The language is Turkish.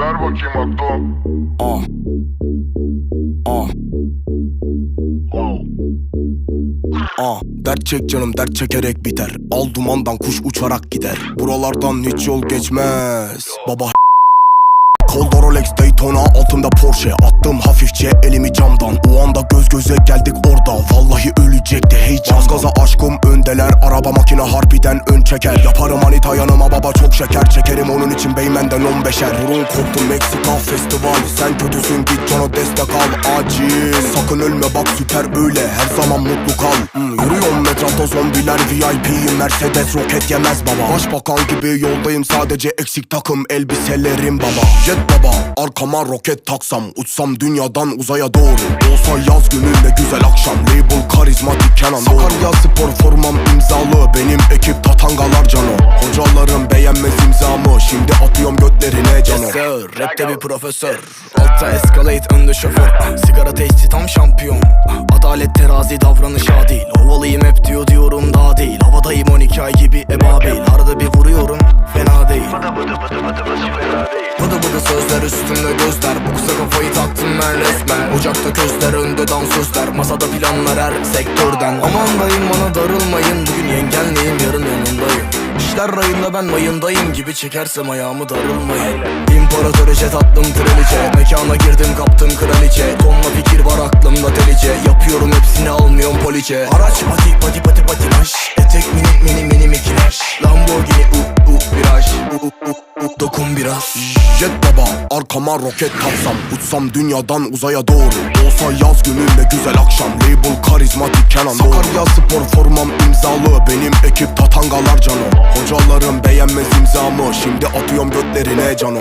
ver bakayım aklı. Ah. Ah. Ah, dert çek canım dert çekerek biter Al dumandan kuş uçarak gider Buralardan hiç yol geçmez Baba Kolda Rolex Daytona altımda Porsche Attım hafifçe elimi camdan O anda göz göze geldik orada Vallahi çeker. Yaparım manita yanıma baba çok şeker. Çekerim onun için beymenden 15'er Burun koptu Meksika festival Sen kötüsün git cana destek al Acil. Sakın ölme bak süper öyle Her zaman mutlu kal. Hmm, Yürüyorum etrafta zombiler VIP Mercedes roket yemez baba. Başbakan gibi yoldayım sadece eksik takım elbiselerim baba. Jet baba arkama roket taksam Uçsam dünyadan uzaya doğru. Olsa yaz günü ne güzel akşam. Label karizmatik Kenan Sakarya spor formam imzalı. Benim ekip tatangalar cano Hocalarım beğenmez imzamı. Şimdi atıyorum götlerine canı Yes sir, rapte bir profesör. Altta escalate önde şoför Sigara teşhisi tam şampiyon. Adalet terazi davranış adil Havalıyım hep diyor diyorum daha değil. Havadayım 12 ay gibi ebabil Arada bir vuruyorum fena değil. Bıdı bıdı sözler üstümde gözler. Bu kısa kafayı taktım ben resmen. Ocakta közler önde dansözler. Masada planlar her sektörden. Aman dayım bana darılmayın İşler rayında ben mayındayım gibi çekersem ayağımı darılmayın. İmparator jet attım kraliçe Mekana girdim kaptım kraliçe. Tonla fikir var aklımda delice Yapıyorum hepsini almıyorum poliçe. Araç pati pati pati patinaj Etek mini mini dokun biraz. Jet baba arkama roket taksam Uçsam dünyadan uzaya doğru. Olsa yaz günü ne güzel akşam. Label karizmatik Kenan Doğru. Sakarya spor formam imzalı Benim ekip tatangalar cano Hocalarım beğenmez imzamı Şimdi atıyorum götlerine cano